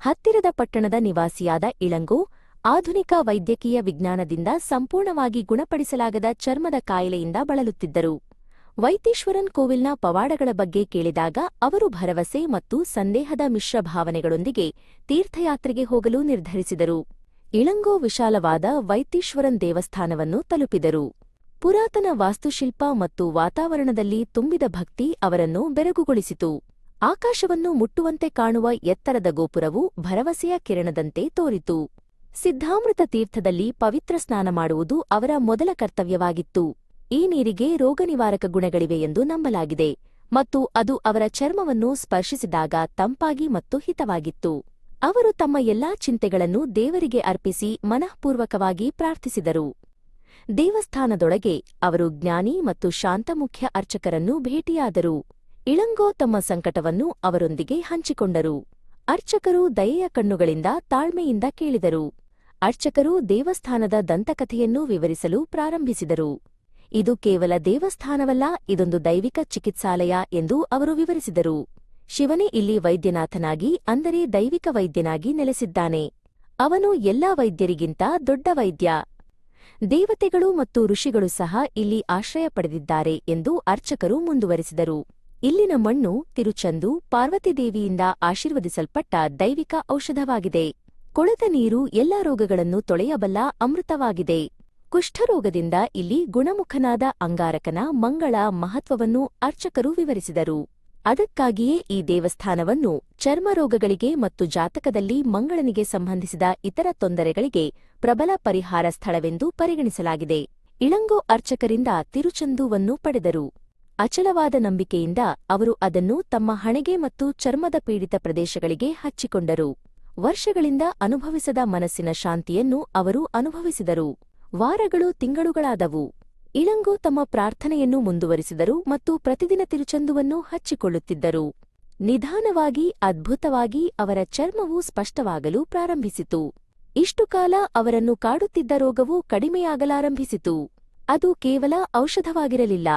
ಹತ್ತಿರದ ಪಟ್ಟಣದ ನಿವಾಸಿಯಾದ ಇಳಂಗು, ಆಧುನಿಕ ವೈದ್ಯಕೀಯ ವಿಜ್ಞಾನದಿಂದ ಸಂಪೂರ್ಣವಾಗಿ ಗುಣಪಡಿಸಲಾಗದ ಚರ್ಮದ ಕಾಯಿಲೆಯಿಂದ ಬಳಲುತ್ತಿದ್ದರು. ವೈತೀಶ್ವರನ್ ಕೋವಿಲ್ನ ಪವಾಡಗಳ ಬಗ್ಗೆ ಕೇಳಿದಾಗ ಅವರು ಭರವಸೆ ಮತ್ತು ಸಂದೇಹದ ಮಿಶ್ರ ಭಾವನೆಗಳೊಂದಿಗೆ ತೀರ್ಥಯಾತ್ರೆಗೆ ಹೋಗಲು ನಿರ್ಧರಿಸಿದರು. ಇಳಂಗೋ ವಿಶಾಲವಾದ ವೈತೀಶ್ವರನ್ ದೇವಸ್ಥಾನವನ್ನು ತಲುಪಿದರು. ಪುರಾತನ ವಾಸ್ತುಶಿಲ್ಪ ಮತ್ತು ವಾತಾವರಣದಲ್ಲಿ ತುಂಬಿದ ಭಕ್ತಿ ಅವರನ್ನು ಬೆರಗುಗೊಳಿಸಿತು. ಆಕಾಶವನ್ನು ಮುಟ್ಟುವಂತೆ ಕಾಣುವ ಎತ್ತರದ ಗೋಪುರವು ಭರವಸೆಯ ಕಿರಣದಂತೆ ತೋರಿತು. ಸಿದ್ಧಾಮೃತ ತೀರ್ಥದಲ್ಲಿ ಪವಿತ್ರ ಸ್ನಾನ ಮಾಡುವುದು ಅವರ ಮೊದಲ ಕರ್ತವ್ಯವಾಗಿತ್ತು. ಈ ನೀರಿಗೆ ರೋಗನಿವಾರಕ ಗುಣಗಳಿವೆ ಎಂದು ನಂಬಲಾಗಿದೆ ಮತ್ತು ಅದು ಅವರ ಚರ್ಮವನ್ನು ಸ್ಪರ್ಶಿಸಿದಾಗ ತಂಪಾಗಿ ಮತ್ತು ಹಿತವಾಗಿತ್ತು. ಅವರು ತಮ್ಮ ಎಲ್ಲಾ ಚಿಂತೆಗಳನ್ನು ದೇವರಿಗೆ ಅರ್ಪಿಸಿ ಮನಃಪೂರ್ವಕವಾಗಿ ಪ್ರಾರ್ಥಿಸಿದರು. ದೇವಸ್ಥಾನದೊಳಗೆ ಅವರು ಜ್ಞಾನಿ ಮತ್ತು ಶಾಂತಮುಖ್ಯ ಅರ್ಚಕರನ್ನು ಭೇಟಿಯಾದರು. ಇಳಂಗೋ ತಮ್ಮ ಸಂಕಟವನ್ನು ಅವರೊಂದಿಗೆ ಹಂಚಿಕೊಂಡರು. ಅರ್ಚಕರು ದಯೆಯ ಕಣ್ಣುಗಳಿಂದ ತಾಳ್ಮೆಯಿಂದ ಕೇಳಿದರು. ಅರ್ಚಕರು ದೇವಸ್ಥಾನದ ದಂತಕಥೆಯನ್ನು ವಿವರಿಸಲು ಪ್ರಾರಂಭಿಸಿದರು. ಇದು ಕೇವಲ ದೇವಸ್ಥಾನವಲ್ಲ, ಇದೊಂದು ದೈವಿಕ ಚಿಕಿತ್ಸಾಲಯ ಎಂದು ಅವರು ವಿವರಿಸಿದರು. ಶಿವನೇ ಇಲ್ಲಿ ವೈದ್ಯನಾಥನಾಗಿ, ಅಂದರೆ ದೈವಿಕ ವೈದ್ಯನಾಗಿ ನೆಲೆಸಿದ್ದಾನೆ. ಅವನು ಎಲ್ಲಾ ವೈದ್ಯರಿಗಿಂತ ದೊಡ್ಡ ವೈದ್ಯ. ದೇವತೆಗಳು ಮತ್ತು ಋಷಿಗಳು ಸಹ ಇಲ್ಲಿ ಆಶ್ರಯ ಪಡೆದಿದ್ದಾರೆ ಎಂದು ಅರ್ಚಕರು ಮುಂದುವರೆಸಿದರು. ಇಲ್ಲಿನ ಮಣ್ಣು ತಿರುಚಂದು ಪಾರ್ವತಿದೇವಿಯಿಂದ ಆಶೀರ್ವದಿಸಲ್ಪಟ್ಟ ದೈವಿಕ ಔಷಧವಾಗಿದೆ. ಕೊಳೆತ ನೀರು ಎಲ್ಲ ರೋಗಗಳನ್ನು ತೊಳೆಯಬಲ್ಲ ಅಮೃತವಾಗಿದೆ. ಕುಷ್ಠರೋಗದಿಂದ ಇಲ್ಲಿ ಗುಣಮುಖನಾದ ಅಂಗಾರಕನ ಮಂಗಳ ಮಹತ್ವವನ್ನು ಅರ್ಚಕರು ವಿವರಿಸಿದರು. ಅದಕ್ಕಾಗಿಯೇ ಈ ದೇವಸ್ಥಾನವನ್ನು ಚರ್ಮರೋಗಗಳಿಗೆ ಮತ್ತು ಜಾತಕದಲ್ಲಿ ಮಂಗಳನಿಗೆ ಸಂಬಂಧಿಸಿದ ಇತರ ತೊಂದರೆಗಳಿಗೆ ಪ್ರಬಲ ಪರಿಹಾರ ಸ್ಥಳವೆಂದು ಪರಿಗಣಿಸಲಾಗಿದೆ. ಇಳಂಗೋ ಅರ್ಚಕರಿಂದ ತಿರುಚಂದುವನ್ನು ಪಡೆದರು. ಅಚಲವಾದ ನಂಬಿಕೆಯಿಂದ ಅವರು ಅದನ್ನು ತಮ್ಮ ಹಣೆಗೆ ಮತ್ತು ಚರ್ಮದ ಪೀಡಿತ ಪ್ರದೇಶಗಳಿಗೆ ಹಚ್ಚಿಕೊಂಡರು. ವರ್ಷಗಳಿಂದ ಅನುಭವಿಸದ ಮನಸ್ಸಿನ ಶಾಂತಿಯನ್ನು ಅವರು ಅನುಭವಿಸಿದರು. ವಾರಗಳು, ತಿಂಗಳುಗಳಾದವು. ಇಳಂಗೋ ತಮ್ಮ ಪ್ರಾರ್ಥನೆಯನ್ನು ಮುಂದುವರಿಸಿದರು ಮತ್ತು ಪ್ರತಿದಿನ ತಿರುಚಂದುವನ್ನು ಹಚ್ಚಿಕೊಳ್ಳುತ್ತಿದ್ದರು. ನಿಧಾನವಾಗಿ, ಅದ್ಭುತವಾಗಿ ಅವರ ಚರ್ಮವು ಸ್ಪಷ್ಟವಾಗಲು ಪ್ರಾರಂಭಿಸಿತು. ಇಷ್ಟು ಕಾಲ ಅವರನ್ನು ಕಾಡುತ್ತಿದ್ದ ರೋಗವು ಕಡಿಮೆಯಾಗಲಾರಂಭಿಸಿತು. ಅದು ಕೇವಲ ಔಷಧವಾಗಿರಲಿಲ್ಲ.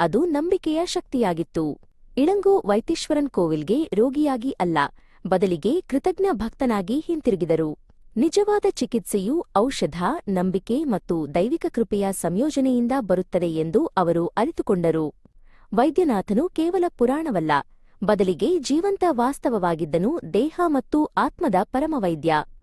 ಅದು ನಂಬಿಕೆಯ ಶಕ್ತಿಯಾಗಿತ್ತು. ಇಳಂಗೋ ವೈತೀಶ್ವರನ್ ಕೋವಿಲ್ಗೆ ರೋಗಿಯಾಗಿ ಅಲ್ಲ, ಬದಲಿಗೆ ಕೃತಜ್ಞ ಭಕ್ತನಾಗಿ ಹಿಂತಿರುಗಿದರು. ನಿಜವಾದ ಚಿಕಿತ್ಸೆಯು ಔಷಧ, ನಂಬಿಕೆ ಮತ್ತು ದೈವಿಕ ಕೃಪೆಯ ಸಂಯೋಜನೆಯಿಂದ ಬರುತ್ತದೆ ಎಂದು ಅವರು ಅರಿತುಕೊಂಡರು. ವೈದ್ಯನಾಥನು ಕೇವಲ ಪುರಾಣವಲ್ಲ, ಬದಲಿಗೆ ಜೀವಂತ ವಾಸ್ತವವಾಗಿದ್ದನು ದೇಹ ಮತ್ತು ಆತ್ಮದ ಪರಮವೈದ್ಯ.